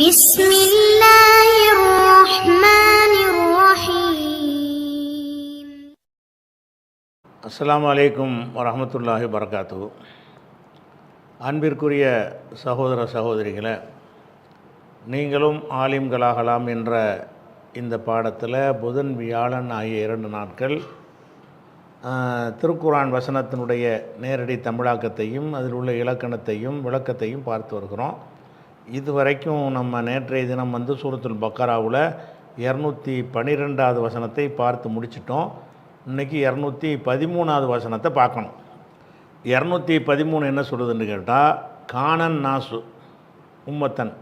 بسم الله الرحمن الرحيم அஸ்ஸலாமு அலைக்கும் வரஹமத்துல்லாஹி வரகாத்து அன்பிற்குரிய சகோதர சகோதரிகளே நீங்களும் ஆலிம்களாகலாம் என்ற இந்த பாடத்தில் புதன் வியாழன் ஆகிய இரண்டு நாட்கள் ஆஹ், திருக்குரான் வசனத்தினுடைய நேரடி தமிழாக்கத்தையும் அதில் உள்ள இலக்கணத்தையும் விளக்கத்தையும் பார்த்து வருகிறோம் இதுவரைக்கும் நம்ம நேற்றைய தினம் வந்து சூரத்துல் பக்கராவில் இரநூத்தி பன்னிரெண்டாவது வசனத்தை பார்த்து முடிச்சிட்டோம். இன்றைக்கி இரநூத்தி பதிமூணாவது வசனத்தை பார்க்கணும். இரநூத்தி பதிமூணு என்ன சொல்லுதுன்னு கேட்டால் காணன் நாசு உம்மத்தன்.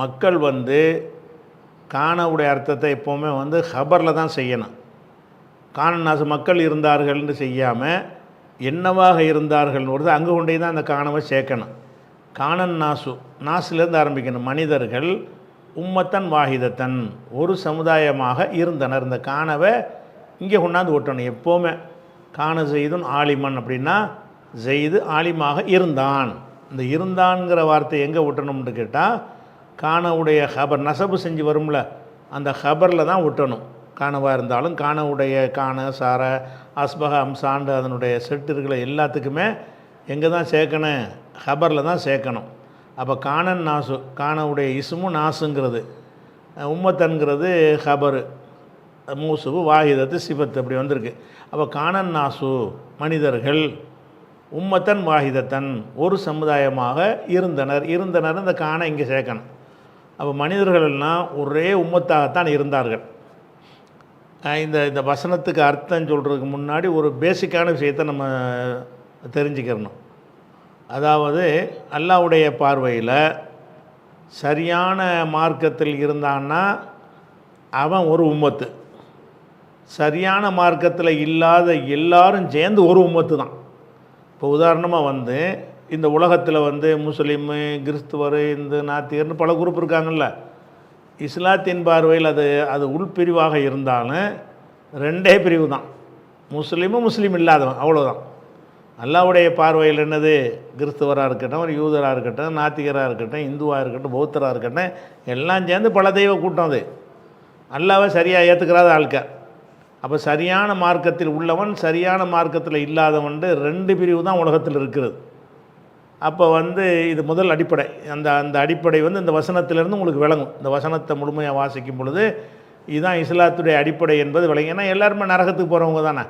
மக்கள் வந்து காணவுடைய அர்த்தத்தை எப்போவுமே வந்து ஹபரில் தான் செய்யணும். காணன் நாசு மக்கள் இருந்தார்கள்னு செய்யாமல் என்னவாக இருந்தார்கள்னு அங்கே கொண்டே தான் அந்த காணவை சேர்க்கணும். காணன் நாசு. நாசுலேருந்து ஆரம்பிக்கணும் மனிதர்கள் உம்மத்தன் வாஹிதத்தன். ஒரு சமுதாயமாக இருந்தனர். இந்த காணவை இங்கே கொண்டாந்து ஒட்டணும் எப்போவுமே காண செய்துன் ஆலிமன் அப்படின்னா செய்து ஆலிமாக இருந்தான். இந்த இருந்தான்ங்கிற வார்த்தை எங்கே ஒட்டணும்னு கேட்டால் காணவுடைய ஹபர் நசபு செஞ்சு வரும்ல அந்த ஹபரில் தான் ஒட்டணும் காணவாக இருந்தாலும் காணவுடைய காண சார அஸ்பக அம்சாண்டு அதனுடைய செட்டுகளை எல்லாத்துக்குமே எங்கே தான் சேர்க்கணும்? ஹபரில் தான் சேர்க்கணும். அப்போ காணன் நாசு காணவுடைய இசுமும் நாசுங்கிறது. உம்மத்தன்கிறது ஹபரு மூசுவு வாஹிதத்து சிபத்து அப்படி வந்திருக்கு. அப்போ காணன் நாசு மனிதர்கள் உம்மத்தன் வாஹிதத்தன் ஒரு சமுதாயமாக இருந்தனர். இருந்தனர் இந்த காண இங்கே சேர்க்கணும். அப்போ மனிதர்கள் எல்லாம் ஒரே உம்மத்தாகத்தான் இருந்தார்கள். இந்த இந்த வசனத்துக்கு அர்த்தம் சொல்கிறதுக்கு முன்னாடி ஒரு பேசிக்கான விஷயத்தை நம்ம தெரிஞ்சுக்கிறணும். அதாவது அல்லாவுடைய பார்வையில் சரியான மார்க்கத்தில் இருந்தான்னா அவன் ஒரு உம்மத்து. சரியான மார்க்கத்தில் இல்லாத எல்லாரும் சேர்ந்து ஒரு உம்மத்து தான். இப்போ உதாரணமாக வந்து இந்த உலகத்தில் வந்து முஸ்லீமு கிறிஸ்துவர் இந்து நாத்திகர்னு பல குரூப் இருக்காங்கல்ல. இஸ்லாத்தின் பார்வையில் அது அது உள்பிரிவாக இருந்தாலும் ரெண்டே பிரிவு தான். முஸ்லீமும் முஸ்லீம் இல்லாதவன் அவ்வளோதான் அல்லாவுடைய பார்வையில் என்னது? கிறிஸ்துவராக இருக்கட்டும் ஒரு யூதராக இருக்கட்டும் நாத்திகராக இருக்கட்டும் இந்துவாக இருக்கட்டும் பௌத்தராக இருக்கட்டும் எல்லாம் சேர்ந்து பல தெய்வ கூட்டம் அது. அல்லாவை சரியாக ஏற்றுக்கிறாத ஆட்க அப்போ சரியான மார்க்கத்தில் உள்ளவன் சரியான மார்க்கத்தில் இல்லாதவன் ரெண்டு பிரிவு தான் உலகத்தில் இருக்கிறது. அப்போ வந்து இது முதல் அடிப்படை. அந்த அந்த அடிப்படை வந்து இந்த வசனத்திலேருந்து உங்களுக்கு விளங்கும். இந்த வசனத்தை முழுமையாக வாசிக்கும் பொழுது இதுதான் இஸ்லாத்துடைய அடிப்படை என்பது விளங்கும். ஏன்னா எல்லாருமே நரகத்துக்கு போகிறவங்க தானே.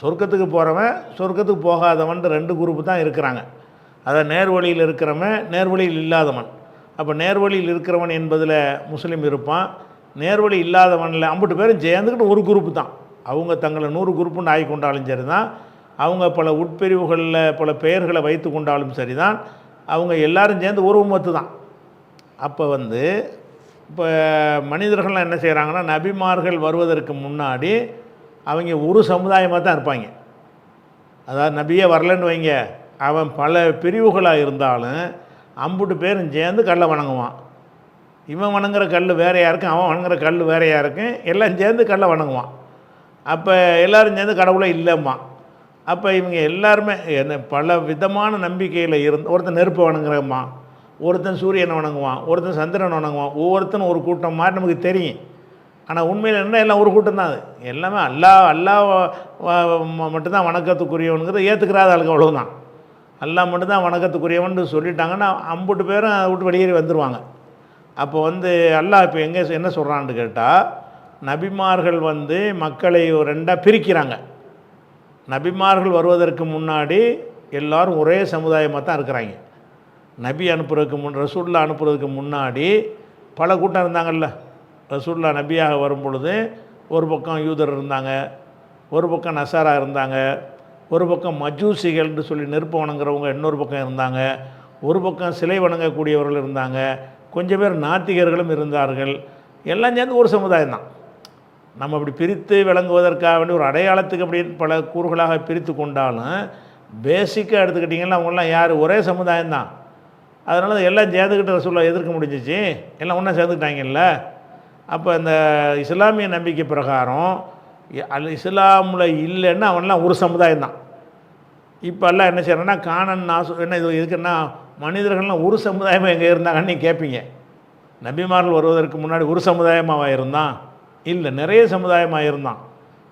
சொர்க்கத்துக்கு போகிறவன் சொர்க்கத்துக்கு போகாதவன் ரெண்டு குரூப்பு தான் இருக்கிறாங்க. அதை நேர்வழியில் இருக்கிறவன் நேர்வழியில் இல்லாதவன். அப்போ நேர்வழியில் இருக்கிறவன் என்பதில் முஸ்லீம் இருப்பான். நேர்வழி இல்லாதவனில் அம்புட்டு பேரும் சேர்ந்துக்கிட்டு ஒரு குரூப்பு தான். அவங்க தங்களை நூறு குரூப்புன்னு ஆகி கொண்டாலும் சரி தான் அவங்க பல உட்பிரிவுகளில் பல பெயர்களை வைத்து கொண்டாலும் சரி தான் அவங்க எல்லாரும் சேர்ந்து ஒரு உம்மத்து தான். அப்போ வந்து இப்போ மனிதர்கள்லாம் என்ன செய்கிறாங்கன்னா நபிமார்கள் வருவதற்கு முன்னாடி அவங்க ஒரு சமுதாயமாக தான் இருப்பாங்க. அதாவது நபியே வரலன்னு வைங்க. அவன் பல பிரிவுகளாக இருந்தாலும் அம்புட்டு பேரும் சேர்ந்து கல்லை வணங்குவான். இவன் வணங்குற கல் வேறையாக இருக்கும் அவன் வணங்குற கல் வேறையாக இருக்கும் எல்லாம் சேர்ந்து கல்லை வணங்குவான். அப்போ எல்லாரும் சேர்ந்து கடவுளே இல்லைம்மா. அப்போ இவங்க எல்லாருமே என்ன பல விதமான நம்பிக்கையில் இருந்து ஒருத்தன் நெருப்பை வணங்குறம்மா ஒருத்தன் சூரியனை வணங்குவான் ஒருத்தன் சந்திரனை வணங்குவான் ஒவ்வொருத்தனும் ஒரு கூட்டம் மாதிரி நமக்கு தெரியும். ஆனால் உண்மையில் என்ன எல்லாம் ஒரு கூட்டம் தான் அது. எல்லாமே அல்லா அல்லா மட்டும்தான் வணக்கத்துக்குரியவனுங்கிறத ஏற்றுக்கிறாத ஆளுக்கு அவ்வளோதான் அல்லா மட்டும்தான் வணக்கத்துக்குரியவன் சொல்லிட்டாங்கன்னா அம்புட்டு பேரும் அதை விட்டு வெளியேறி வந்துடுவாங்க அப்போ வந்து அல்லாஹ் இப்போ எங்கே என்ன சொல்கிறான்னு கேட்டால் நபிமார்கள் வந்து மக்களை ரெண்டாக பிரிக்கிறாங்க. நபிமார்கள் வருவதற்கு முன்னாடி எல்லோரும் ஒரே சமுதாயமாக தான் இருக்கிறாங்க. நபி அனுப்புறதுக்கு முன் ரசூல்லா அனுப்புறதுக்கு முன்னாடி பல கூட்டம் இருந்தாங்கல்ல. ரசூல்லா நபியாக வரும் பொழுது ஒரு பக்கம் யூதர் இருந்தாங்க ஒரு பக்கம் நசாரா இருந்தாங்க ஒரு பக்கம் மஜூசிகள்னு சொல்லி நெருப்பு வணங்குறவங்க இன்னொரு பக்கம் இருந்தாங்க ஒரு பக்கம் சிலை வணங்கக்கூடியவர்கள் இருந்தாங்க கொஞ்சம் பேர் நாத்திகர்களும் இருந்தார்கள். எல்லாம் சேர்ந்து ஒரு சமுதாயம் தான். நம்ம அப்படி பிரித்து விளங்குவதற்காக வேண்டி ஒரு அடையாளத்துக்கு அப்படி பல கூறுகளாக பிரித்து கொண்டாலும் பேசிக்காக எடுத்துக்கிட்டிங்கன்னா அவங்களாம் யார்? ஒரே சமுதாயம் தான். அதனால எல்லாம் சேர்ந்துக்கிட்டு ரசூல்லா எதிர்க்க முடிஞ்சிச்சு. எல்லாம் ஒன்றா சேர்ந்துக்கிட்டாங்கல்ல? அப்போ இந்த இஸ்லாமிய நம்பிக்கை பிரகாரம் அல் இஸ்லாமில் இல்லைன்னா அவன்லாம் ஒரு சமுதாயம் தான் இப்போ எல்லாம் என்ன செய்கிறேன்னா காணன் நாசு என்ன இது இதுக்குன்னா மனிதர்கள்லாம் ஒரு சமுதாயமாக எங்கே இருந்தாங்கன்னு கேட்பீங்க நபிமார்கள் வருவதற்கு முன்னாடி ஒரு சமுதாயமாக இருந்தான்? இல்லை நிறைய சமுதாயமாக இருந்தான்.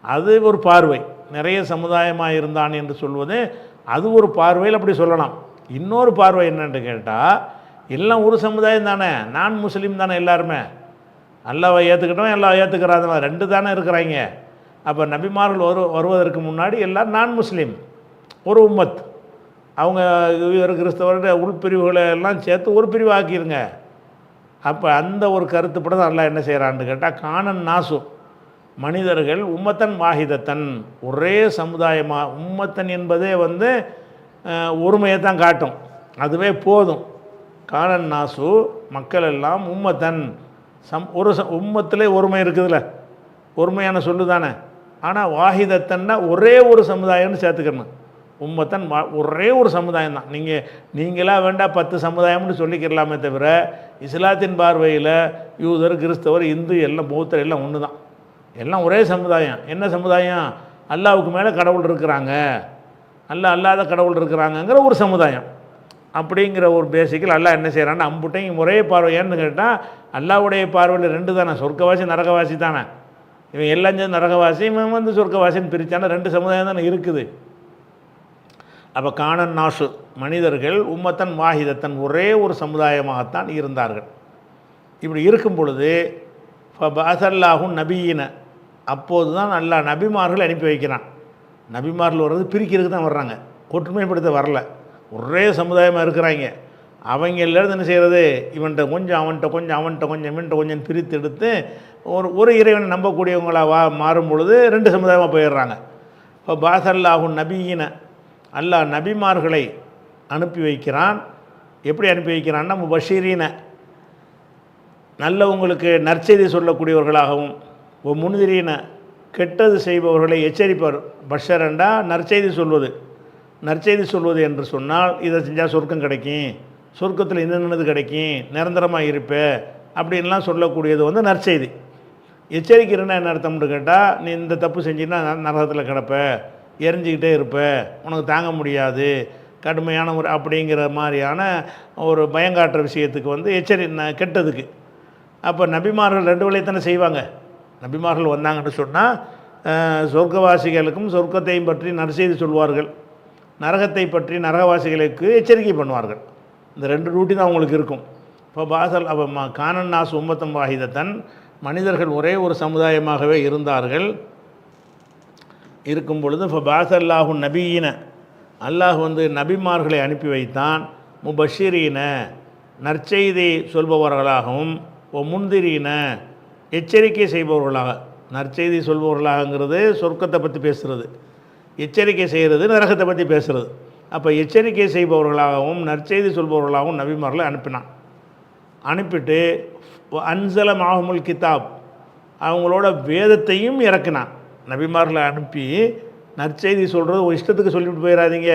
அது ஒரு பார்வை. நிறைய சமுதாயமாக இருந்தான் என்று சொல்வது அது ஒரு பார்வையில் அப்படி சொல்லலாம். இன்னொரு பார்வை என்னென்று கேட்டால் எல்லாம் ஒரு சமுதாயம் தானே. நான் முஸ்லீம் தானே எல்லாருமே. அல்லாவை ஏற்றுக்கிட்டோம் எல்லாம் ஏற்றுக்கிறாதவன் ரெண்டு தானே இருக்கிறாங்க. அப்போ நபிமார்கள் வரு வருவதற்கு முன்னாடி எல்லாம் நான் முஸ்லீம் ஒரு உம்மத். அவங்க இவர் கிறிஸ்தவருடைய உள்பிரிவுகளை எல்லாம் சேர்த்து ஒரு பிரிவு ஆக்கிடுங்க அப்போ அந்த ஒரு கருத்துப்பட தான் எல்லாம் என்ன செய்கிறான்னு கேட்டால் காணன் நாசு. மனிதர்கள் உம்மத்தன் வாஹிதத்தன். ஒரே சமுதாயமாக உம்மத்தன் என்பதே வந்து ஒருமையை தான் காட்டும். அதுவே போதும். காணன் நாசு மக்கள் எல்லாம் உம்மத்தன். சம் ஒரு ச உம்மத்திலே ஒருமை இருக்குதுல்ல. ஒருமையான சொல்லு தானே. ஆனால் வாஹிதத்தன்னா ஒரே ஒரு சமுதாயம்னு சேர்த்துக்கணும். உம்மத்தன் ஒரே ஒரு சமுதாயம் தான். நீங்கள் நீங்களாக வேண்டாம் பத்து சமுதாயம்னு சொல்லிக்கிறலாமே தவிர இஸ்லாத்தின் பார்வையில் யூதர் கிறிஸ்தவர் இந்து எல்லாம் பௌத்தர் எல்லாம் ஒன்று தான். எல்லாம் ஒரே சமுதாயம். என்ன சமுதாயம்? அல்லாவுக்கு மேலே கடவுள் இருக்கிறாங்க. அல்ல அல்லாத கடவுள் இருக்கிறாங்கங்கிற ஒரு சமுதாயம். அப்படிங்கிற ஒரு பேசிக்கில் அல்லா என்ன செய்கிறான்னு அம்புட்டையும் ஒரே பார்வை ஏன்னு கேட்டால் அல்லாவுடைய பார்வையில் ரெண்டு தானே சொர்க்கவாசி நரகவாசி தானே. இவன் எல்லாம் சேர்ந்து நரகவாசி இவன் வந்து சொர்க்கவாசின்னு பிரித்தானே ரெண்டு சமுதாயம் தானே இருக்குது. அப்போ காணன் நாசு மனிதர்கள் உம்மத்தன் வாஹிதத்தன் ஒரே ஒரு சமுதாயமாகத்தான் இருந்தார்கள். இப்படி இருக்கும் பொழுது பாசல்லாகும் நபியின அப்போது தான் நல்லா நபிமார்கள் அனுப்பி வைக்கிறான். நபிமார்கள் வர்றது பிரிக்கிறதுக்கு தான் வர்றாங்க. ஒற்றுமைப்படுத்த வரல. ஒரே சமுதாயமாக இருக்கிறாங்க. அவங்க என்ன செய்கிறது இவன்கிட்ட கொஞ்சம் அவன்கிட்ட கொஞ்சம் அவன்கிட்ட கொஞ்சம் இவன்கிட்ட கொஞ்சம் பிரித்து எடுத்து ஒரு ஒரு இறைவனை நம்பக்கூடியவங்களாக வா மாறும் பொழுது ரெண்டு சமுதாயமாக போயிடுறாங்க. இப்போ பாசல்லாகும் நபியின அல்லாஹ் நபிமார்களை அனுப்பி வைக்கிறான். எப்படி அனுப்பி வைக்கிறான்னா பஷீரீன நல்லவங்களுக்கு நற்செய்தி சொல்லக்கூடியவர்களாகவும் ஒரு முன்திரியின கெட்டது செய்பவர்களை எச்சரிப்பார் பஷரண்டா நற்செய்தி சொல்வது. நற்செய்தி சொல்வது என்று சொன்னால் இதை செஞ்சால் சொர்க்கம் கிடைக்கும் சொர்க்கத்தில் என்னென்னது கிடைக்கும் நிரந்தரமாக இருப்பேன் அப்படின்லாம் சொல்லக்கூடியது வந்து நற்செய்தி. எச்சரிக்கிறேன்னா என்ன அர்த்தம்னு கேட்டால் நீ இந்த தப்பு செஞ்சின்னா நரகத்தில் கிடப்ப எரிஞ்சிக்கிட்டே இருப்ப உனக்கு தாங்க முடியாது கடுமையான ஒரு அப்படிங்கிற மாதிரியான ஒரு பயங்காட்டுற விஷயத்துக்கு வந்து எச்சரி கெட்டதுக்கு. அப்போ நபிமார்கள் ரெண்டு வழியத்தானே செய்வாங்க. நபிமார்கள் வந்தாங்கன்னு சொன்னால் சொர்க்கவாசிகளுக்கும் சொர்க்கத்தையும் பற்றி நற்செய்தி சொல்வார்கள். நரகத்தை பற்றி நரகவாசிகளுக்கு எச்சரிக்கை பண்ணுவார்கள். இந்த ரெண்டு டியூட்டி தான் அவங்களுக்கு இருக்கும். இப்போ பாசல் அப்போ ம கானன் நாஸ் உம்மத்தம் வாகிதத்தன் மனிதர்கள் ஒரே ஒரு சமுதாயமாகவே இருந்தார்கள். இருக்கும் பொழுது இப்போ பாசல்லாஹு நபியின அல்லாஹ் வந்து நபிமார்களை அனுப்பி வைத்தான். முபஷீரீன நற்செய்தி சொல்பவர்களாகவும் ஓ முந்திரீன எச்சரிக்கை செய்பவர்களாக நற்செய்தி சொல்பவர்களாகங்கிறது சொர்க்கத்தை பற்றி பேசுகிறது எச்சரிக்கை செய்கிறது நரகத்தை பற்றி பேசுகிறது அப்போ எச்சரிக்கை செய்பவர்களாகவும் நற்செய்தி சொல்பவர்களாகவும் நபிமார்களை அனுப்பினான். அனுப்பிட்டு அன்சல மாஹமுல் கிதாப். அவங்களோட வேதத்தையும் இறக்குனான். நபிமார்களை அனுப்பி நற்செய்தி சொல்கிறது ஒரு இஷ்டத்துக்கு சொல்லிவிட்டு போயிடாதீங்க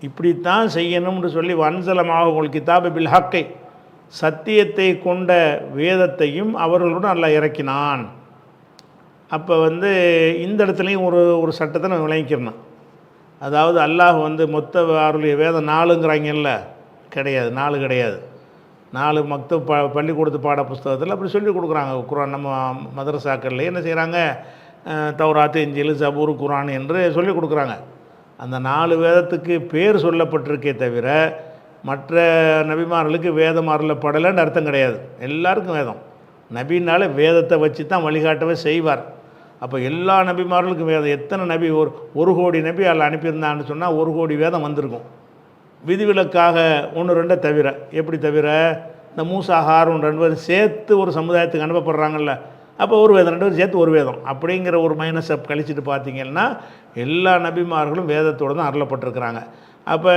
இப்படித்தான் செய்யணும்னு சொல்லி வன்சல மாஹமுல் கிதாப் பில் ஹக்கை. சத்தியத்தை கொண்ட வேதத்தையும் அவர்களுடன் நல்லா இறக்கினான். அப்போ வந்து இந்த இடத்துலையும் ஒரு ஒரு சட்டத்தை நம்ம விளங்கிக்கிறணும். அதாவது அல்லாஹ் வந்து மொத்த அருளிய வேதம் நாலுங்கிறாங்கல்ல? கிடையாது நாலு கிடையாது. நாலு மக்த ப பள்ளிக்கூடத்து பாட புஸ்தகத்தில் அப்படி சொல்லி கொடுக்குறாங்க. குரான் நம்ம மதரசாக்கள்லேயே என்ன செய்கிறாங்க தௌராத்து இஞ்சில் சபூர் குரான் என்று சொல்லி கொடுக்குறாங்க. அந்த நாலு வேதத்துக்கு பேர் சொல்லப்பட்டிருக்கே தவிர மற்ற நபிமார்களுக்கு வேதம் அருளப்படலைன்னு அர்த்தம் கிடையாது. எல்லாருக்கும் வேதம். நபினால வேதத்தை வச்சு தான் வழிகாட்டவே செய்வார். அப்போ எல்லா நபிமார்களுக்கும் வேதம் எத்தனை நபி? ஒரு ஒரு கோடி நபி அதில் அனுப்பியிருந்தான்னு சொன்னால் ஒரு கோடி வேதம் வந்திருக்கும். விதிவிலக்காக ஒன்று ரெண்டை தவிர. எப்படி தவிர? இந்த மூசா ஹாரூன் ரெண்டு பேரும் சேர்த்து ஒரு சமுதாயத்துக்கு அனுப்பப்படுறாங்கல்ல. அப்போ ஒரு வேதம் ரெண்டு பேரும் சேர்த்து ஒரு வேதம். அப்படிங்கிற ஒரு மைனஸை கழிச்சிட்டு பார்த்தீங்கன்னா எல்லா நபிமார்களும் வேதத்தோடு தான் அருளப்பட்டிருக்கிறாங்க. அப்போ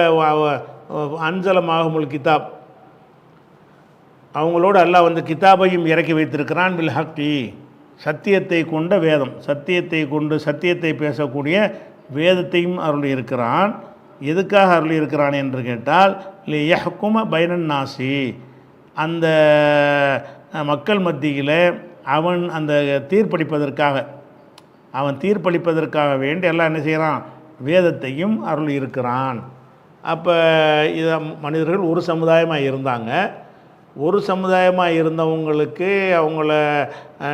அஞ்சலமாகமுல் கிதாப். அவங்களோடு எல்லாம் வந்து கிதாபையும் இறக்கி வைத்திருக்கிறான் பில் ஹக்டி சத்தியத்தை கொண்ட வேதம் சத்தியத்தை கொண்டு சத்தியத்தை பேசக்கூடிய வேதத்தையும் அருள் இருக்கிறான் எதுக்காக அருள் இருக்கிறான் என்று கேட்டால் லி பைனன் நாசி அந்த மக்கள் மத்தியில் அவன் அந்த தீர்ப்பளிப்பதற்காக அவன் தீர்ப்பளிப்பதற்காக வேண்டி எல்லாம் என்ன செய்கிறான்? வேதத்தையும் அருள் இருக்கிறான் அப்போ இதை மனிதர்கள் ஒரு சமுதாயமாக இருந்தாங்க. ஒரு சமுதாயமாக இருந்தவங்களுக்கு அவங்கள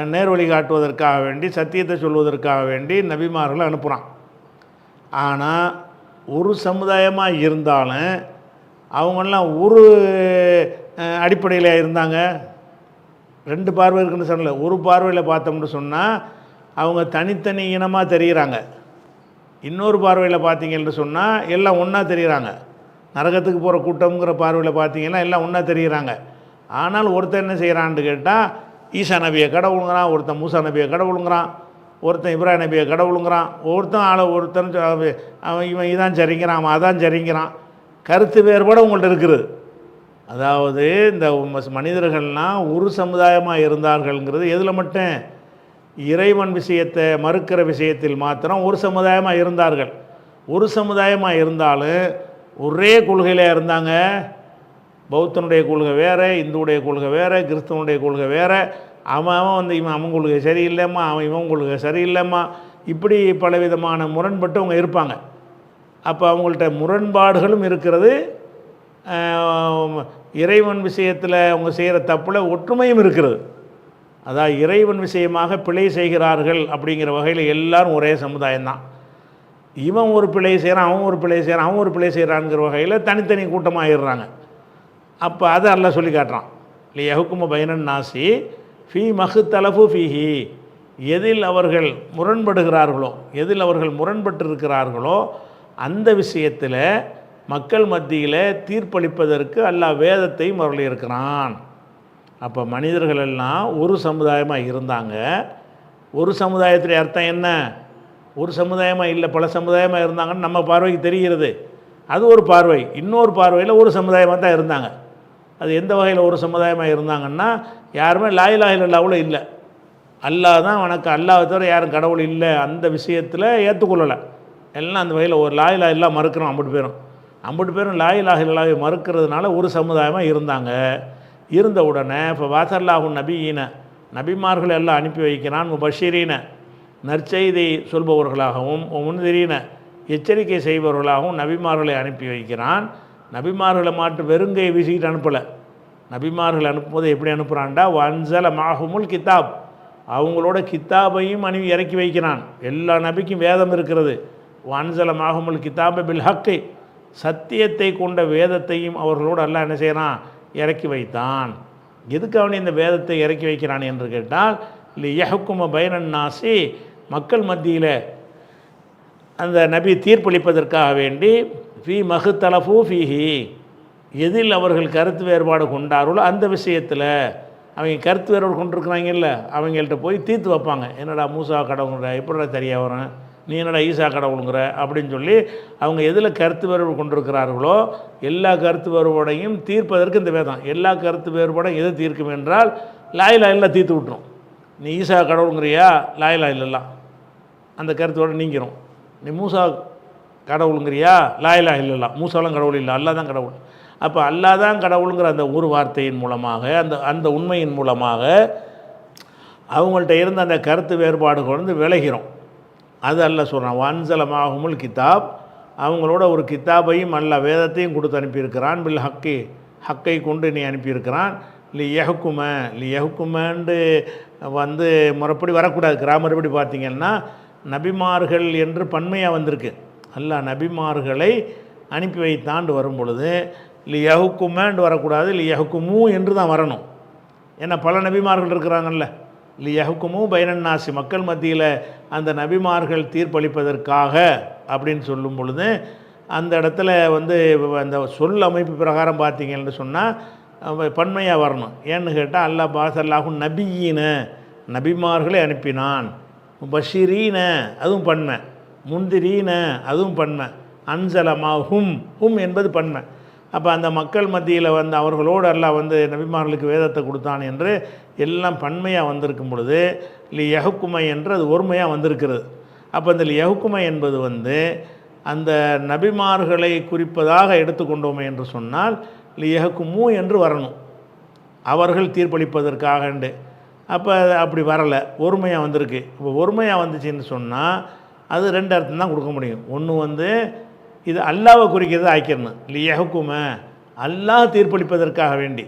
நேர்வழி காட்டுவதற்காக வேண்டி சத்தியத்தை சொல்வதற்காக வேண்டி நபிமார்களை அனுப்புகிறான் ஆனால் ஒரு சமுதாயமாக இருந்தாலும் அவங்களாம் ஒரு அடிப்படையில் இருந்தாங்க. ரெண்டு பார்வை இருக்குன்னு சொல்லலை ஒரு பார்வையில் பார்த்தோம்னு சொன்னால் அவங்க தனித்தனி இனமாக தெரிகிறாங்க இன்னொரு பார்வையில் பார்த்தீங்கன்னு சொன்னால் எல்லாம் ஒன்றா தெரிகிறாங்க நரகத்துக்கு போகிற கூட்டம்ங்கிற பார்வையில் பார்த்தீங்கன்னா எல்லாம் ஒன்றா தெரிகிறாங்க ஆனால் ஒருத்தன் என்ன செய்கிறான்னு கேட்டால் ஈசா நபியை கடவுளுங்கிறான் ஒருத்தன் மூசா நபியை கடவுளுங்கிறான் ஒருத்தன் இப்ராஹிம் நபியை கடவுளுங்கிறான் ஒருத்தன் ஆளை ஒருத்தன் அவன் இவன் இதான் சரிங்கிறான் அவன் அதான் சரிங்கிறான். கருத்து வேறுபாடு உங்கள்கிட்ட இருக்குது. அதாவது இந்த மனிதர்கள்லாம் ஒரு சமுதாயமாக இருந்தார்கள்ங்கிறது எதில் மட்டும்? இறைவன் விஷயத்தை மறுக்கிற விஷயத்தில் மாத்திரம் ஒரு சமுதாயமாக இருந்தார்கள். ஒரு சமுதாயமாக இருந்தாலும் ஒரே கொள்கையில் இருந்தாங்க? பௌத்தனுடைய கொள்கை வேறு இந்துவுடைய கொள்கை வேறு கிறிஸ்தவனுடைய கொள்கை வேறு. அவன் அவன் வந்து இவன் அவன் கொள்கை சரியில்லைம்மா அவன் இவன் கொள்கை சரியில்லைம்மா. இப்படி பலவிதமான முரண்பட்டு அவங்க இருப்பாங்க. அப்போ அவங்கள்ட்ட முரண்பாடுகளும் இருக்கிறது. இறைவன் விஷயத்தில் அவங்க செய்கிற தப்பில் ஒற்றுமையும் இருக்கிறது. அதான் இறைவன் விஷயமாக பிழை செய்கிறார்கள் அப்படிங்கிற வகையில் எல்லாரும் ஒரே சமுதாயம்தான். இவன் ஒரு பிழை செய்கிறான் அவன் ஒரு பிழை செய்கிறான் அவன் ஒரு பிழை செய்கிறான்ங்கிற வகையில் தனித்தனி கூட்டமாக ஆயிடுறாங்க அப்போ அதை அல்ல சொல்லி காட்டுறான். இல்லை யஹுக்கும பைனன் நாசி ஃபி மஹு தலஃபு ஃபீஹி. எதில் அவர்கள் முரண்படுகிறார்களோ எதில் அவர்கள் முரண்பட்டு இருக்கிறார்களோ அந்த விஷயத்தில் மக்கள் மத்தியில் தீர்ப்பளிப்பதற்கு அல்லாஹ் வேதத்தையும் அருளியிருக்கிறான். அப்போ மனிதர்கள் எல்லாம் ஒரு சமுதாயமாக இருந்தாங்க. ஒரு சமுதாயத்தில் அர்த்தம் என்ன? ஒரு சமுதாயமாக இல்லை பல சமுதாயமாக இருந்தாங்கன்னு நம்ம பார்வைக்கு தெரிகிறது. அது ஒரு பார்வை. இன்னொரு பார்வையில் ஒரு சமுதாயமாக தான் இருந்தாங்க. அது எந்த வகையில் ஒரு சமுதாயமாக இருந்தாங்கன்னா யாருமே லாயிலாயில் அல்லாவில் இல்லை. அல்லாஹ் தான் வணக்கம் அல்லாஹ் தவிர யாரும் கடவுள் இல்லை. அந்த விஷயத்தில் ஏற்றுக்கொள்ளலை எல்லாம் அந்த வகையில் ஒரு லாயிலா மறுக்கிறோம் அம்பட்டு பேரும். அம்பட்டு பேரும் லாயிலாக இல்லாவை மறுக்கிறதுனால ஒரு சமுதாயமாக இருந்தாங்க. இருந்த உடனே இப்போ வாசல்லாஹும் நபியின. நபிமார்கள் எல்லாம் அனுப்பி வைக்கிறான் பஷீரீன நற்செய்தி சொல்பவர்களாகவும் முன்திரீன எச்சரிக்கை செய்பவர்களாகவும் நபிமார்களை அனுப்பி வைக்கிறான். நபிமார்களை மாட்டு வெறுங்கையை வீசிக்கிட்டு அனுப்பலை. நபிமார்கள் அனுப்பும்போது எப்படி அனுப்புகிறான்டா வன்சல மாஹுமுல் கிதாப் அவங்களோட கித்தாபையும் அணி இறக்கி வைக்கிறான். எல்லா நபிக்கும் வேதம் இருக்கிறது. வன்சல மாஹுமுல் கித்தாபை பில்ஹக்கை சத்தியத்தை கொண்ட வேதத்தையும் அவர்களோடு எல்லாம் என்ன செய்கிறான் இறக்கி வைத்தான். எதுக்கு அவன் இந்த வேதத்தை இறக்கி வைக்கிறான் என்று கேட்டால் இல்லை யஹக்கும பைனன் நாசி மக்கள் மத்தியில் அந்த நபி தீர்ப்பளிப்பதற்காக வேண்டி ஃபி மகு தலஃபூ ஃபீஹி. எதில் அவர்கள் கருத்து வேறுபாடு கொண்டார்களோ அந்த விஷயத்தில் அவங்க கருத்து வேறுபாடு கொண்டிருக்கிறாங்கல்ல அவங்கள்ட்ட போய் தீர்த்து வைப்பாங்க. என்னடா மூசா கடவுளுங்கிற எப்படிடா சரியாக வரும் நீ என்னடா ஈசா கடவுளுங்கிற? அப்படின்னு சொல்லி அவங்க எதில் கருத்து வேறுபாடு கொண்டிருக்கிறார்களோ எல்லா கருத்து வேறுபாடையும் தீர்ப்பதற்கு இந்த வேதம். எல்லா கருத்து வேறுபாடும் எது தீர்க்கும் என்றால் லாயிலா இல்லை தீர்த்து விட்டுரும். நீ ஈசா கடவுளுங்கிறியா? லாயிலா இல்லைலாம் அந்த கருத்தோடு நீங்கிறோம் நீ மூசா கடவுளுங்கிறியா? லாயிலா இல்லைலாம் மூசாலாம் கடவுள் இல்லை அல்லா தான் கடவுள். அப்போ அல்லா தான் கடவுளுங்கிற அந்த ஒரு வார்த்தையின் மூலமாக அந்த அந்த உண்மையின் மூலமாக அவங்கள்ட்ட இருந்த அந்த கருத்து வேறுபாடுகள் வந்து விலகிறோம். அது அல்ல சொல்கிறான் வான்சலமாகுமுல் கிதாப். அவங்களோட ஒரு கித்தாபையும் அல்ல வேதத்தையும் கொடுத்து அனுப்பியிருக்கிறான். பில் ஹக்கி ஹக்கை கொண்டு நீ அனுப்பியிருக்கிறான். லி எஹக்கும லி யஹுக்குமன்று வந்து முறைப்படி வரக்கூடாது. கிராமர்படி பார்த்தீங்கன்னா நபிமார்கள் என்று பன்மையாக வந்திருக்கு. அல்லாஹ் நபிமார்களை அனுப்பி வைத்தாண்டு வரும் பொழுது லி வரக்கூடாது லியஹுக்குமு என்று தான் வரணும். ஏன்னா பல நபிமார்கள் இருக்கிறாங்கல்ல. லி யஹுக்குமு பைனன்னாசி மக்கள் மத்தியில் அந்த நபிமார்கள் தீர்ப்பளிப்பதற்காக அப்படின்னு சொல்லும் பொழுது அந்த இடத்துல வந்து அந்த சொல் அமைப்பு பிரகாரம் பார்த்தீங்கன்னு சொன்னால் பன்மையாக வரணும். ஏன்னு கேட்டால் அல்லாஹ் பாசல்லாஹும் நபியின நபிமார்களை அனுப்பினான். பஷீரீன அதுவும் பன்மை. முந்திரீன அதுவும் பன்மை. அன்சலமா ஹும் ஹும் என்பது பன்மை. அப்போ அந்த மக்கள் மத்தியில் வந்து அவர்களோடு எல்லாம் வந்து நபிமார்களுக்கு வேதத்தை கொடுத்தான் என்று எல்லாம் பன்மையாக வந்திருக்கும் பொழுது இல்லை யகுக்குமை என்று அது ஒருமையாக வந்திருக்கிறது. அப்போ இந்த யகுக்குமை என்பது வந்து அந்த நபிமார்களை குறிப்பதாக எடுத்துக்கொண்டோமே என்று சொன்னால் லி என்று வரணும். அவர்கள் தீர்ப்பளிப்பதற்காகண்டு. அப்போ அது அப்படி வரலை. ஒருமையாக வந்திருக்கு. இப்போ ஒருமையாக வந்துச்சுன்னு சொன்னால் அது ரெண்டு அர்த்தம் தான் கொடுக்க முடியும். ஒன்று வந்து இது அல்லாவை குறிக்கிறது ஆக்கிடணும் லியஹுக்கும அல்லாஹ் தீர்ப்பளிப்பதற்காக வேண்டி.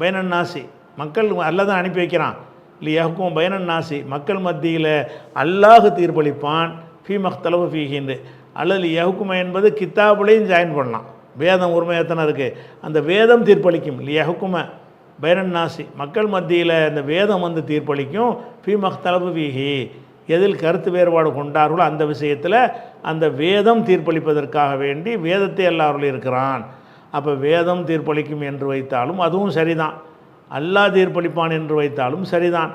பைனன் நாசி மக்கள் அல்லாஹ் தான் அனுப்பி வைக்கிறான். லியஹுக்கும் பைனன் நாசி மக்கள் மத்தியில் அல்லாஹ் தீர்ப்பளிப்பான். ஃபி மக்தலவு ஃபீஹின்று அல்லது லியஹுக்கும என்பது கித்தாபுலையும் ஜாயின் பண்ணலாம். வேதம் உரிமை எத்தனை இருக்குது அந்த வேதம் தீர்ப்பளிக்கும். லியஹுக்கும பயனன் நாசி மக்கள் மத்தியில் இந்த வேதம் வந்து தீர்ப்பளிக்கும். ஃபி மக்தலபு ஃபீஹி. எதில் கருத்து வேறுபாடு கொண்டார்களோ அந்த விஷயத்தில் அந்த வேதம் தீர்ப்பளிப்பதற்காக வேண்டி வேதத்தை எல்லாரும் இருக்கிறான் அப்போ வேதம் தீர்ப்பளிக்கும் என்று வைத்தாலும் அதுவும் சரிதான். அல்லாஹ் தீர்ப்பளிப்பான் என்று வைத்தாலும் சரிதான்.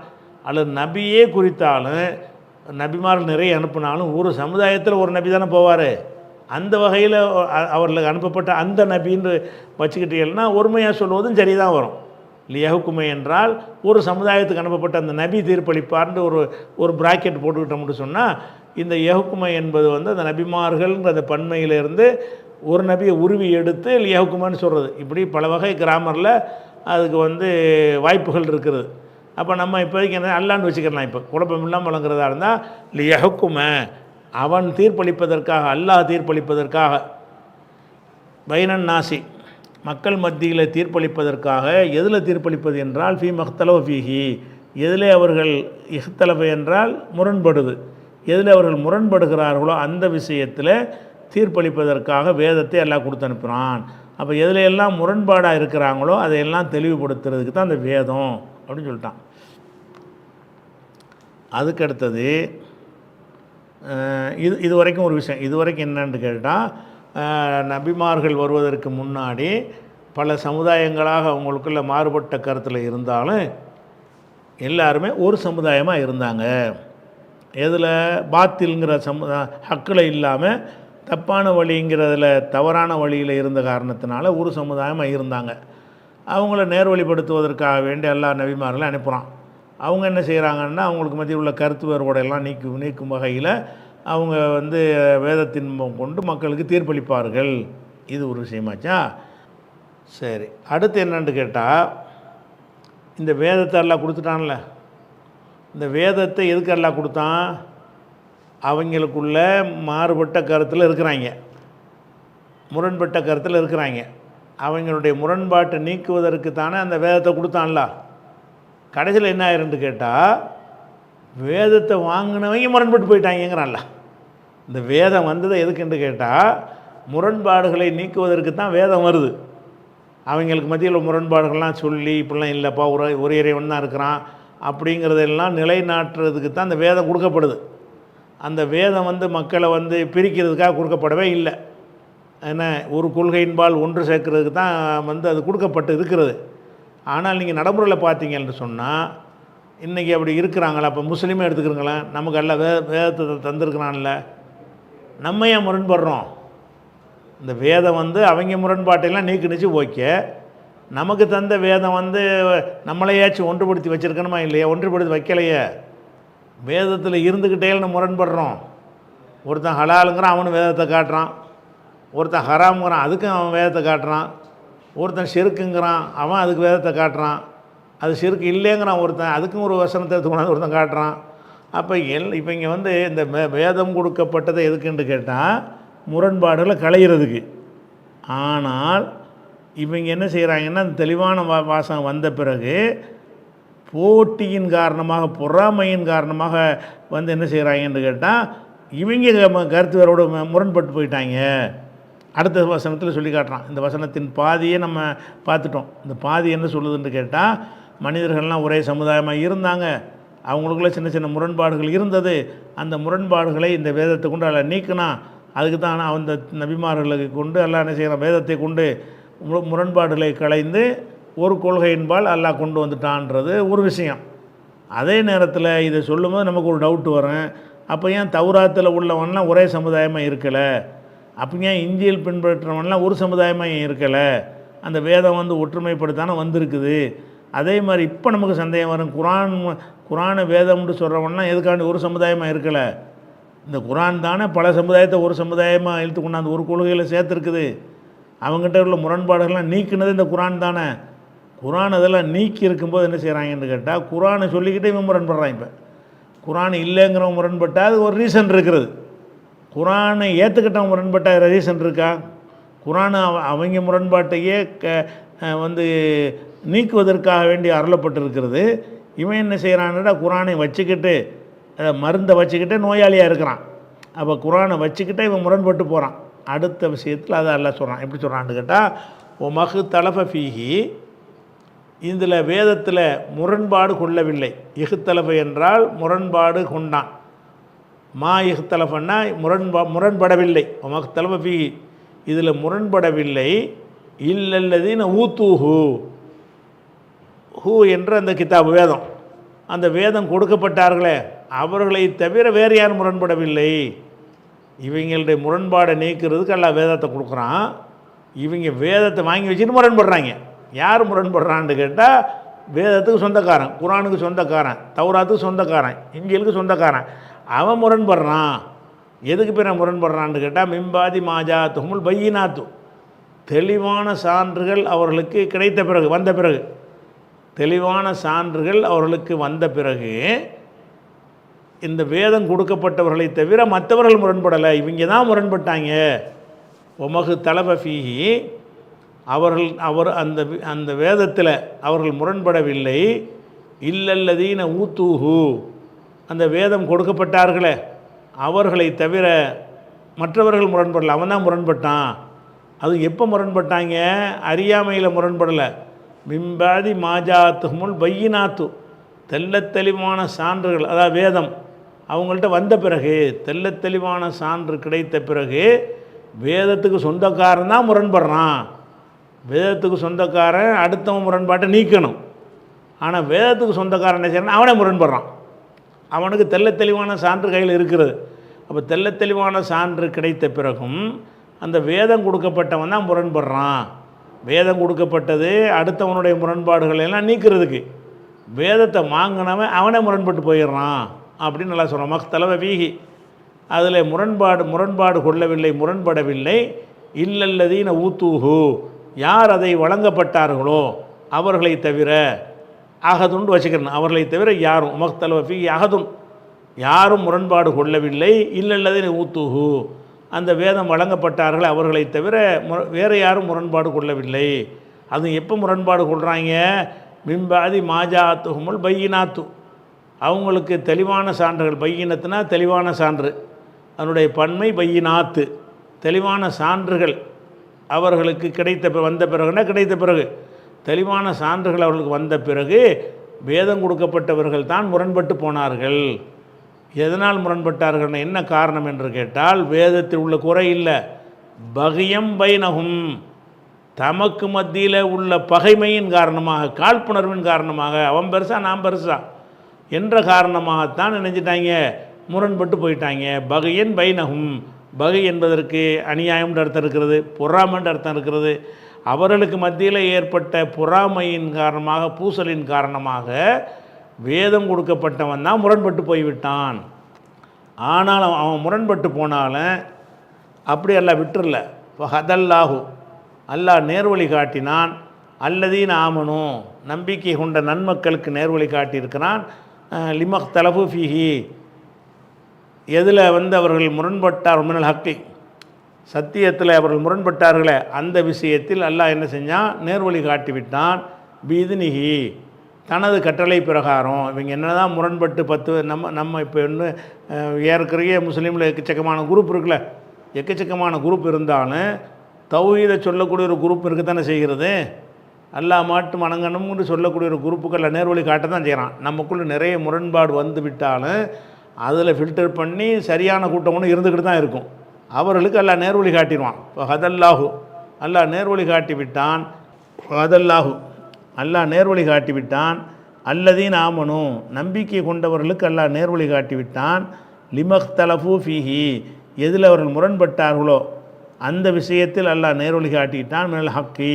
அல்லது நபியே குறித்தாலும் நபிமார்கள் நிறைய அனுப்பினாலும் ஒரு சமுதாயத்தில் ஒரு நபி தானே போவார். அந்த வகையில் அவர்களுக்கு அனுப்பப்பட்ட அந்த நபின்னு வச்சுக்கிட்டீங்கன்னா ஒருமையாக சொல்வதும் சரிதான் வரும். லியஹுக்குமை என்றால் ஒரு சமுதாயத்துக்கு அனுப்பப்பட்ட அந்த நபி தீர்ப்பளிப்பார்னு ஒரு ஒரு பிராக்கெட் போட்டுக்கிட்டோம்னு சொன்னால் இந்த யகுக்குமை என்பது வந்து அந்த நபிமார்கள்ன்ற அந்த பன்மையிலிருந்து ஒரு நபியை உருவி எடுத்து லியகுமான்னு சொல்கிறது இப்படி பல வகை கிராமரில் அதுக்கு வந்து வாய்ப்புகள் இருக்கிறது அப்போ நம்ம இப்போதைக்கு என்ன அல்லான்னு வச்சுக்கலாம் இப்போ. குழப்பம் இல்லாமல் வழங்குறதா இருந்தால் லியஹுக்கும அவன் தீர்ப்பளிப்பதற்காக அல்லாஹ் தீர்ப்பளிப்பதற்காக பைனன் நாசி மக்கள் மத்தியில் தீர்ப்பளிப்பதற்காக எதில் தீர்ப்பளிப்பது என்றால் ஃபி மஹ்தலோ ஃபீஹி. எதிலே அவர்கள் இஹ்தலவ என்றால் முரண்படுது. எதில் அவர்கள் முரண்படுகிறார்களோ அந்த விஷயத்தில் தீர்ப்பளிப்பதற்காக வேதத்தை எல்லாம் கொடுத்து அனுப்புகிறான் அப்போ எதில் எல்லாம் முரண்பாடாக இருக்கிறாங்களோ அதையெல்லாம் தெளிவுபடுத்துறதுக்கு தான் அந்த வேதம் அப்படின்னு சொல்லிட்டான். அதுக்கு அடுத்தது இது இது வரைக்கும் ஒரு விஷயம். இது வரைக்கும் என்னன்னு கேட்டால் நபிமார்கள் வருவதற்கு முன்னாடி பல சமுதாயங்களாக அவங்களுக்குள்ள மாறுபட்ட கருத்தில் இருந்தாலும் எல்லாருமே ஒரு சமுதாயமாக இருந்தாங்க. எதில்? பாத்தில்ங்கிற சமுதா ஹக்கில் இல்லாமல் தப்பான வழிங்கிறதுல தவறான வழியில் இருந்த காரணத்தினால ஒரு சமுதாயமாக இருந்தாங்க. அவங்கள நேர்வழிப்படுத்துவதற்காக வேண்டி எல்லா நபிமார்களும் அனுப்புகிறான் அவங்க என்ன செய்கிறாங்கன்னா அவங்களுக்கு மத்தியில் உள்ள கருத்து வேறுபாடெல்லாம் நீக்கும் நீக்கும் வகையில் அவங்க வந்து வேதத்தின் கொண்டு மக்களுக்கு தீர்ப்பளிப்பார்கள். இது ஒரு விஷயமாச்சா? சரி. அடுத்து என்னன்னு கேட்டால் இந்த வேதத்தை எல்லாம் கொடுத்துட்டான்ல. இந்த வேதத்தை எதுக்கு எல்லாம் கொடுத்தான்? அவங்களுக்குள்ள மாறுபட்ட கருத்தில் இருக்கிறாங்க. முரண்பட்ட கருத்தில் இருக்கிறாங்க. அவங்களுடைய முரண்பாட்டை நீக்குவதற்கு தானே அந்த வேதத்தை கொடுத்தான்ல. கடைசியில் என்ன ஆயிருன்னு கேட்டால் வேதத்தை வாங்கினவங்க முரண்பட்டு போயிட்டாங்கங்கிறான்ல. இந்த வேதம் வந்தது எதுக்குன்னு கேட்டால் முரண்பாடுகளை நீக்குவதற்கு தான் வேதம் வருது. அவங்களுக்கு மத்தியில் முரண்பாடுகள்லாம் சொல்லி இப்படிலாம் இல்லைப்பா ஒரு ஒரே இறைவன் தான் இருக்கிறான் அப்படிங்கிறதெல்லாம் நிலைநாட்டுறதுக்கு தான் அந்த வேதம் கொடுக்கப்படுது. அந்த வேதம் வந்து மக்களை வந்து பிரிக்கிறதுக்காக கொடுக்கப்படவே இல்லை. என்ன ஒரு கொள்கையின்பால் ஒன்று சேர்க்கறதுக்கு தான் வந்து அது கொடுக்கப்பட்டு இருக்கிறது. ஆனால் நீங்கள் நடைமுறையில் பார்த்தீங்கன்னு சொன்னால் இன்றைக்கி அப்படி இருக்கிறாங்களா? அப்போ முஸ்லீமே எடுத்துக்கிறீங்களேன் நமக்கு எல்லாம் வே வேதத்தை தந்திருக்கிறான்ல. நம்ம ஏன் முரண்படுறோம்? இந்த வேதம் வந்து அவங்க முரண்பாட்டையெல்லாம் நீக்கி நிச்சு ஓகே. நமக்கு தந்த வேதம் வந்து நம்மளையாச்சும் ஒன்றுபடுத்தி வச்சுருக்கணுமா இல்லையா? ஒன்றுபடுத்தி வைக்கலையே. வேதத்தில் இருந்துக்கிட்டே நம்ம முரண்படுறோம். ஒருத்தன் ஹலாலுங்கிறான் அவனு வேதத்தை காட்டுறான். ஒருத்தன் ஹராம்ங்கிறான் அதுக்கும் அவன் வேதத்தை காட்டுறான். ஒருத்தன் செருக்குங்கிறான் அவன் அதுக்கு வேதத்தை காட்டுறான். அது சிறுக்கு இல்லைங்கிறான் ஒருத்தன். அதுக்கும் ஒரு வசனத்தை எடுத்துக்கணும் ஒருத்தன் காட்டுறான். அப்போ எல் இப்போ இங்கே வந்து இந்த வே- வேதம் கொடுக்கப்பட்டதை எதுக்குன்னு கேட்டால் முரண்பாடுகளை களையிறதுக்கு. ஆனால் இவங்க என்ன செய்கிறாங்கன்னா அந்த தெளிவான வா வாசகம் வந்த பிறகு போட்டியின் காரணமாக பொறாமையின் காரணமாக வந்து என்ன செய்கிறாங்கன்னு கேட்டால் இவங்க ம- கருத்து வேறோடு முரண்பட்டு போயிட்டாங்க. அடுத்த வசனத்தில் சொல்லி காட்டுறான். இந்த வசனத்தின் பாதியை நம்ம பார்த்துட்டோம். இந்த பாதி என்ன சொல்லுதுன்னு கேட்டால் மனிதர்கள்லாம் ஒரே சமுதாயமாக இருந்தாங்க. அவங்களுக்குள்ளே சின்ன சின்ன முரண்பாடுகள் இருந்தது. அந்த முரண்பாடுகளை இந்த வேதத்தை கொண்டு அதில் நீக்கினா அதுக்கு தான் அந்த நபிமார்களுக்கு கொண்டு எல்லாம் என்ன செய்கிறான் வேதத்தை கொண்டு முரண்பாடுகளை களைந்து ஒரு கொள்கையின்பால் அல்லாஹ் கொண்டு வந்துட்டான்றது ஒரு விஷயம். அதே நேரத்தில் இதை சொல்லும்போது நமக்கு ஒரு டவுட் வரும். அப்போ ஏன் தௌராத்தில் உள்ளவன்லாம் ஒரே சமுதாயமாக இருக்கலை? அப்போ ஏன் இந்தியில் பின்பற்றவன்லாம் ஒரு சமுதாயமாக ஏன் இருக்கலை? அந்த வேதம் வந்து ஒற்றுமைப்படுத்தானே வந்திருக்குது. அதே மாதிரி இப்போ நமக்கு சந்தேகம் வரும். குரான் குரானை வேதம்னு சொல்கிறவன்லாம் எதுக்காண்டி ஒரு சமுதாயமாக இருக்கலை? இந்த குரான் தானே பல சமுதாயத்தை ஒரு சமுதாயமாக இழுத்து கொண்டாந்து ஒரு கொள்கையில் சேர்த்துருக்குது. அவங்ககிட்ட உள்ள முரண்பாடுகள்லாம் நீக்கினது இந்த குரான் தானே. குரான் அதெல்லாம் நீக்கி இருக்கும்போது என்ன செய்கிறாங்கன்னு கேட்டால் குரானை சொல்லிக்கிட்டே இவன் முரண்படுறான் இப்போ. குரான் இல்லைங்கிறவன் முரண்பட்டால் அது ஒரு ரீசன் இருக்கிறது குரானை ஏற்றுக்கிட்டவன் முரண்பட்டால் ரீசன் இருக்கா? குரானை அவ- அவங்க முரண்பாட்டையே க வந்து நீக்குவதற்காக வேண்டி அருளப்பட்டிருக்கிறது. இவன் என்ன செய்கிறான்டா குரானை வச்சுக்கிட்டு மருந்தை வச்சுக்கிட்டு நோயாளியாக இருக்கிறான். அப்போ குரானை வச்சுக்கிட்டே இவன் முரண்பட்டு போகிறான் அடுத்த விஷயத்தில் அதை எல்லாம் சொல்கிறான் எப்படி சொல்கிறான்னு கேட்டால் ஓ மகு ஃபீஹி. இதில் வேதத்தில் முரண்பாடு கொள்ளவில்லை. இகுத்தலஃப என்றால் முரண்பாடு கொண்டான். மா இஹ்தலஃபன்னா முரண்பா முரண்படவில்லை. மஹ்தலஃப ஃபீ இதில் முரண்படவில்லை. இல்லல்லதீன ஊத்தூஹூ. ஹூ என்ற அந்த கிதாப் வேதம். அந்த வேதம் கொடுக்கப்பட்டார்களே அவர்களை தவிர வேறு யாரும் முரண்படவில்லை. இவங்களுடைய முரண்பாடை நீக்கிறதுக்கு எல்லாம் வேதத்தை கொடுக்குறான். இவங்க வேதத்தை வாங்கி வச்சுட்டு முரண்படுறாங்க. யார் முரண்படுறான்னு கேட்டால் வேதத்துக்கு சொந்தக்காரன் குரானுக்கு சொந்தக்காரன் தௌராத்துக்கு சொந்தக்காரன் இஞ்சிலுக்கு சொந்தக்காரன். அவன் முரண்படுறான். எதுக்கு பேர் முரண்படுறான்னு கேட்டால் மிம்பாதி மாஜா துமுல் பையினாத்து. தெளிவான சான்றுகள் அவர்களுக்கு கிடைத்த பிறகு வந்த பிறகு. தெளிவான சான்றுகள் அவர்களுக்கு வந்த பிறகு இந்த வேதம் கொடுக்கப்பட்டவர்களை தவிர மற்றவர்கள் முரண்படலை. இவங்க தான் முரண்பட்டாங்க. ஒமகு தலபஃபீஹி அவர்கள் அவர் அந்த அந்த வேதத்தில் அவர்கள் முரண்படவில்லை. இல்லல்லதீன ஊத்தூஹு. அந்த வேதம் கொடுக்கப்பட்டார்களே. அவர்களை தவிர மற்றவர்கள் முரண்படலை. அவன் தான் முரண்பட்டான். அது எப்போ முரண்பட்டாங்க? அறியாமையில் முரண்படலை. மிம்பாதி மாஜாத்துமுல் பையினாத்து. தெள்ளத் தெளிவான சான்றுகள் அதாவது வேதம். அவங்கள்ட்ட வந்த பிறகு தெள்ளத் தெளிவான சான்று கிடைத்த பிறகு வேதத்துக்கு சொந்தக்காரன் தான் முரண்படுறான். வேதத்துக்கு சொந்தக்காரன் அடுத்தவன் முரண்பாட்டை நீக்கணும். ஆனால் வேதத்துக்கு சொந்தக்காரன் என்ன செய்யணும் அவனே முரண்படுறான். அவனுக்கு தெள்ளத் தெளிவான சான்று கையில் இருக்கிறது. அப்போ தெள்ளத் தெளிவான சான்று கிடைத்த பிறகும் அந்த வேதம் கொடுக்கப்பட்டவன் தான் முரண்படுறான். வேதம் கொடுக்கப்பட்டது அடுத்தவனுடைய முரண்பாடுகள் எல்லாம் நீக்கிறதுக்கு. வேதத்தை வாங்கினவன் அவனே முரண்பட்டு போயிடுறான் அப்படின்னு நல்லா சொல்கிறான் மக்தலவை வீகி. அதில் முரண்பாடு முரண்பாடு கொள்ளவில்லை முரண்படவில்லை. இல்லல்லதீன ஊத்தூஹு. யார் அதை வழங்கப்பட்டார்களோ அவர்களை தவிர அகதுண்டு வச்சுக்கிறேன். அவர்களை தவிர யாரும் உமக்தலவ ஃபீ அகதுன். யாரும் முரண்பாடு கொள்ளவில்லை இல்லல்லதீன ஊத்தூஹு. அந்த வேதம் வழங்கப்பட்டார்கள் அவர்களை தவிர மு- வேறு யாரும் முரண்பாடு கொள்ளவில்லை. அது எப்போ முரண்பாடு கொள்கிறாங்க மிம்பாதி மாஜாத்துகுமுல் பையினாத்து. அவங்களுக்கு தெளிவான சான்றுகள். பையினத்துனா தெளிவான சான்று. அதனுடைய பன்மை பையினாத்து. தெளிவான சான்றுகள் அவர்களுக்கு கிடைத்த வந்த பிறகுனா கிடைத்த பிறகு? தெளிவான சான்றுகள் அவர்களுக்கு வந்த பிறகு வேதம் கொடுக்கப்பட்டவர்கள் தான் முரண்பட்டு போனார்கள். எதனால் முரண்பட்டார்கள் என்ன காரணம் என்று கேட்டால் வேதத்தில் உள்ள குறை இல்லை. பகியம் பைனகும் தமக்கு மத்தியில் உள்ள பகைமையின் காரணமாக காழ்ப்புணர்வின் காரணமாக அவன் பெருசா நான் பெருசா என்ற காரணமாகத்தான் நினைச்சிட்டாங்க முரண்பட்டு போயிட்டாங்க. பகையன் பைனகும் பகை என்பதற்கு அநியாயம்ன்ற அர்த்தம் இருக்கிறது பொறாமன்ற அர்த்தம் இருக்கிறது. அவர்களுக்கு மத்தியில் ஏற்பட்ட பொறாமையின் காரணமாக பூசலின் காரணமாக வேதம் கொடுக்கப்பட்டவன் தான் முரண்பட்டு போய்விட்டான். ஆனால் அவன் அவன் முரண்பட்டு போனாலும் அப்படி அல்ல விட்டுறல. இப்போ ஹதல்லாஹு அல்லாஹ் நேர்வழி காட்டினான். அல்லதீன் ஆமனும் நம்பிக்கை கொண்ட நன்மக்களுக்கு நேர்வழி காட்டியிருக்கிறான். லிமக் தலபு எதில் வந்து அவர்கள் முரண்பட்டார் மினல் ஹக்கி சத்தியத்தில் அவர்கள் முரண்பட்டார்களே அந்த விஷயத்தில் அல்லாஹ் என்ன செஞ்சான்? நேர்வழி காட்டிவிட்டான். பீதினிகி தனது கட்டளை பிரகாரம் இவங்க என்னதான் முரண்பட்டு பத்து நம்ம நம்ம இப்போ என்ன ஏற்கனவே முஸ்லீமில் எக்கச்சக்கமான குரூப் இருக்குல்ல. எக்கச்சக்கமான குரூப் இருந்தாலும் தௌஹீதை சொல்லக்கூடிய ஒரு குரூப் இருக்கத்தானே செய்கிறது? அல்லா மாட்டு மணங்கணும்னு சொல்லக்கூடிய ஒரு குரூப்புகளில் நேர்வழி காட்ட தான் செய்கிறான். நமக்குள்ளே நிறைய முரண்பாடு வந்து விட்டாலும் அதில் ஃபில்டர் பண்ணி சரியான கூட்டம் ஒன்று இருந்துக்கிட்டு தான் இருக்கும். அவர்களுக்கு எல்லாம் நேர்வழி காட்டிடுவான். இப்போ ஹதல்லாஹு அல்லாஹ் நேர்வழி காட்டி விட்டான் ஹதல்லாஹு அல்லாஹ் நேர்வழி காட்டி விட்டான் அல்லதீன் ஆமனும் நம்பிக்கை கொண்டவர்களுக்கு அல்லாஹ் நேர்வழி காட்டி விட்டான் லிமக் தலஃபு ஃபீஹி எதில் அவர்கள் முரண்பட்டார்களோ அந்த விஷயத்தில் அல்லாஹ் நேர்வழி காட்டிட்டான் மினல் ஹக்கி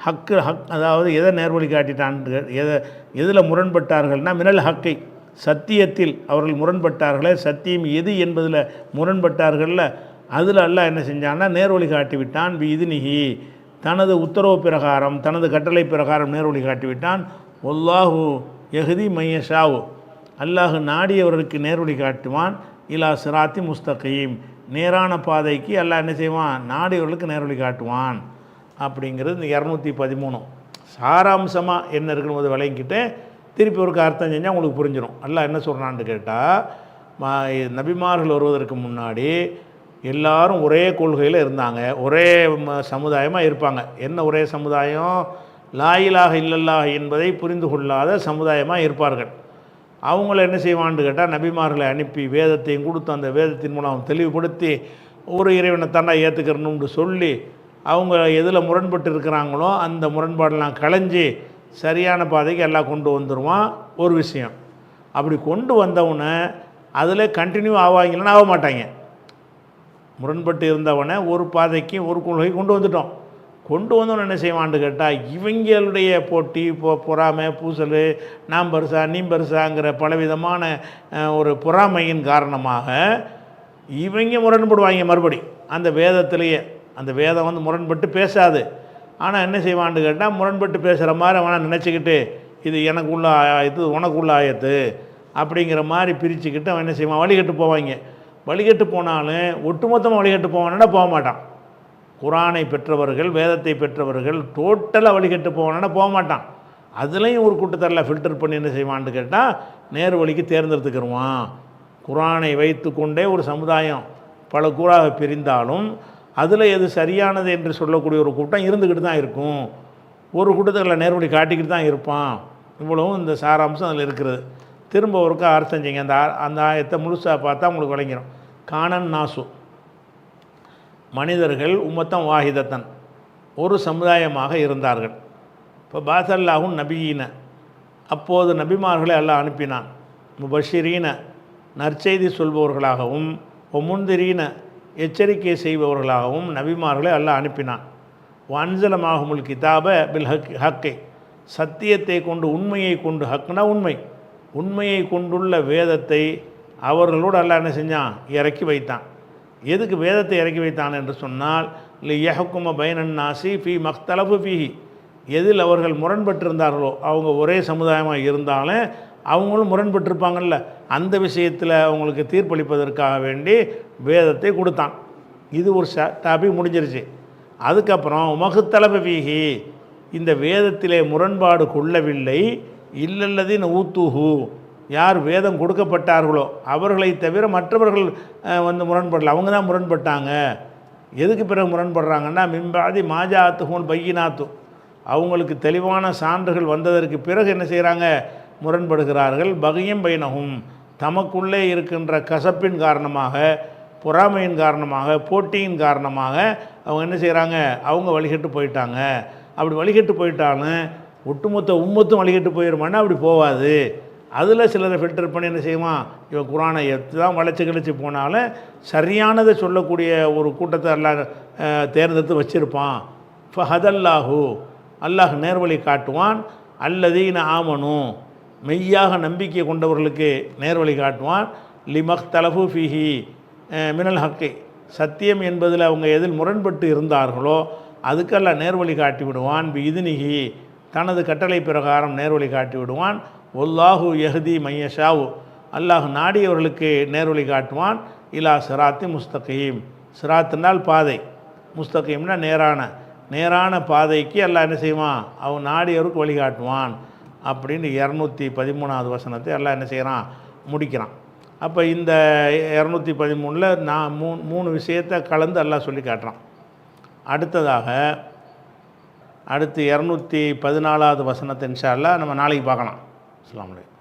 ஹக்கு ஹக் அதாவது எதை நேர்வழி காட்டிட்டான் எதை எதில் முரண்பட்டார்கள்னா மினல் ஹக்கை சத்தியத்தில் அவர்கள் முரண்பட்டார்களே சத்தியம் எது என்பதில் முரண்பட்டார்கள்ல அதில் அல்லாஹ் என்ன செஞ்சான்னா நேர்வழி காட்டி விட்டான் விதினிகி தனது உத்தரவு பிரகாரம் தனது கட்டளை பிரகாரம் நேர்வழி காட்டிவிட்டான். ஒல்லாஹு எஹதி மையஷாவு அல்லாஹு நாடியவர்களுக்கு நேர்வழி காட்டுவான். இலா சிராத்தி முஸ்தகீம். நேரான பாதைக்கு எல்லாம் என்ன செய்வான்? நாடியவர்களுக்கு நேர்வழி காட்டுவான். அப்படிங்கிறது இந்த இரநூத்தி பதிமூணு. சாராம்சமாக என்ன இருக்குன்னு போது விளங்கிக்கிட்டு திருப்பி ஒரு அர்த்தம் செஞ்சால் உங்களுக்கு புரிஞ்சிடும் அல்லாஹ் என்ன சொல்கிறான்னு கேட்டால் நபிமார்கள் வருவதற்கு முன்னாடி எல்லாரும் ஒரே கொள்கையில் இருந்தாங்க. ஒரே சமுதாயமாக இருப்பாங்க. என்ன ஒரே சமுதாயம்? லாயிலாக இல்லல்லாக என்பதை புரிந்து கொள்ளாத சமுதாயமாக இருப்பார்கள். அவங்கள என்ன செய்வான்னு கேட்டால் நபிமார்களை அனுப்பி வேதத்தையும் கொடுத்து அந்த வேதத்தின் மூலம் தெளிவுபடுத்தி ஒரு இறைவனை தாண்டா ஏற்றுக்கிறணும்னு சொல்லி அவங்க எதில் முரண்பட்டு இருக்கிறாங்களோ அந்த முரண்பாடெல்லாம் களைஞ்சி சரியான பாதைக்கு எல்லாம் கொண்டு வந்துடுவான் ஒரு விஷயம். அப்படி கொண்டு வந்தவனை அதில் கண்டினியூ ஆவாங்கன்னு ஆக மாட்டாங்க முரண்பட்டு இருந்தவனை ஒரு பாதைக்கு ஒரு கொள்கை கொண்டு வந்துட்டோம். கொண்டு வந்தவன் என்ன செய்வான்னு கேட்டால் இவங்களுடைய போட்டி பொ பொறாமை பூசல் நாம் பெருசா நீ பெருசாங்கிற பலவிதமான ஒரு பொறாமையின் காரணமாக இவங்க முரண்படுவாங்க மறுபடி. அந்த வேதத்திலேயே அந்த வேதம் வந்து முரண்பட்டு பேசாது. ஆனால் என்ன செய்வான்னு கேட்டால் முரண்பட்டு பேசுகிற மாதிரி அவனை நினச்சிக்கிட்டு இது எனக்குள்ள ஆயத்து உனக்குள்ள ஆயத்து அப்படிங்கிற மாதிரி பிரிச்சுக்கிட்டு அவன் என்ன செய்வான்? வழிகட்டு போவாங்க. வழிகட்டு போனாலும் ஒட்டுமொத்தமாக வழிகட்டு போவானா போக மாட்டான். குரானை பெற்றவர்கள் வேதத்தை பெற்றவர்கள் டோட்டலாக வழிகட்டு போவானா போக மாட்டான். அதுலேயும் ஒரு கூட்டத்தரில் ஃபில்டர் பண்ணி என்ன செய்வான்னு கேட்டால் நேர் வழிக்கு தேர்ந்தெடுத்துக்கிடுவான் குரானை வைத்து கொண்டே ஒரு சமுதாயம் பல கூறாக பிரிந்தாலும் அதில் எது சரியானது என்று சொல்லக்கூடிய ஒரு கூட்டம் இருந்துக்கிட்டு தான் இருக்கும். ஒரு கூட்டத்தில் நேர்வழி காட்டிக்கிட்டு தான் இருப்பான். இவ்வளவும் இந்த சாராம்சம் அதில் இருக்கிறது. திரும்ப ஒருக்கா அர்த்தம் செய்யுங்க அந்த அந்த ஆயத்தை முழுசாக பார்த்தா உங்களுக்கு விளங்கிடும் காணன் நாசு. மனிதர்கள் உம்மத்தம் வாஹிதத்தன். ஒரு சமுதாயமாக இருந்தார்கள். இப்போ பாசல்லாஹும் நபியின. அப்போது நபிமார்களை எல்லாம் அனுப்பினான். முபஷிரீன. நற்செய்தி சொல்பவர்களாகவும் ஒமுந்திரீன எச்சரிக்கை செய்பவர்களாகவும் நபிமார்களை எல்லாம் அனுப்பினான். வன்சலமாகுமுல் கிதாப பில் ஹக் ஹக்கை. சத்தியத்தை கொண்டு உண்மையை கொண்டு ஹக்னா உண்மை. உண்மையை கொண்டுள்ள வேதத்தை அவர்களோடு அல்ல என்ன செஞ்சான்? இறக்கி வைத்தான். எதுக்கு வேதத்தை இறக்கி வைத்தான் என்று சொன்னால் இல்லை யஹக்கும பைனன் நாசி ஃபி மக்தலபு ஃபிஹி. எதில் அவர்கள் முரண்பட்டிருந்தார்களோ அவங்க ஒரே சமுதாயமாக இருந்தாலும் அவங்களும் முரண்பட்டிருப்பாங்கல்ல. அந்த விஷயத்தில் அவங்களுக்கு தீர்ப்பளிப்பதற்காக வேண்டி வேதத்தை கொடுத்தான். இது ஒரு ச டாபிக் முடிஞ்சிருச்சு. அதுக்கப்புறம் உமகுத்தலப வீகி இந்த வேதத்திலே முரண்பாடு கொள்ளவில்லை. இல்லல்லதின் ஊத்துஹு. யார் வேதம் கொடுக்கப்பட்டார்களோ அவர்களை தவிர மற்றவர்கள் வந்து முரண்படல. அவங்க தான் முரண்பட்டாங்க. எதுக்கு பிறகு முரண்படுறாங்கன்னா மிம்பாதி மாஜாத்துஹுல் பையினாத்து. அவங்களுக்கு தெளிவான சான்றுகள் வந்ததற்கு பிறகு என்ன செய்கிறாங்க முரண்படுகிறார்கள். பகையும் பைனகும் தமக்குள்ளே இருக்கின்ற கசப்பின் காரணமாக பொறாமையின் காரணமாக போட்டியின் காரணமாக அவங்க என்ன செய்கிறாங்க அவங்க வழிகட்டு போயிட்டாங்க. அப்படி வழிகட்டு போயிட்டாலும் ஒட்டுமொத்த உம்மத்தும் வழிகிட்டு போயிடுமானா அப்படி போகாது அதில் சிலரை ஃபில்டர் பண்ணி என்ன செய்வான் இவன் குரானை எத்து தான் வளைச்சி கிழிச்சு போனாலும் சரியானதை சொல்லக்கூடிய ஒரு கூட்டத்தை எல்லாம் தேர்ந்தெடுத்து வச்சுருப்பான். ஃபஹதல்லாஹு. அல்லாஹ் நேர்வழி காட்டுவான். அல்லதீன ஆமனும் மெய்யாக நம்பிக்கை கொண்டவர்களுக்கு நேர்வழி காட்டுவான். லிமக் தலஃபு ஃபிஹி மினல் ஹக்கை. சத்தியம் என்பதில் அவங்க எதில் முரண்பட்டு இருந்தார்களோ அதுக்கெல்லாம் நேர்வழி காட்டி விடுவான் இதுனிகி தனது கட்டளை பிரகாரம் நேர்வழி காட்டி விடுவான் ஒல்லாஹு எஹதி மையஷாவு அல்லாஹ் நாடியவர்களுக்கு நேர்வழி காட்டுவான். இலா சிராத்தி முஸ்தகீம். சிராத்தினால் பாதை. முஸ்தகீம்னா நேரான. நேரான பாதைக்கு எல்லாம் என்ன செய்வான்? அவன் நாடியவருக்கு வழிகாட்டுவான் அப்படின்னு இரநூத்தி பதிமூணாவது வசனத்தை எல்லாம் என்ன செய்கிறான் முடிக்கிறான். அப்போ இந்த இரநூத்தி பதிமூணில் நான் மூணு மூணு விஷயத்தை கலந்து எல்லாம் சொல்லி காட்டுறான். அடுத்ததாக அடுத்து இரநூத்தி பதினாலாவது வசனத்தை இன்ஷா நம்ம நாளைக்கு பார்க்கலாம். அஸ்லாம் வலைக்கம்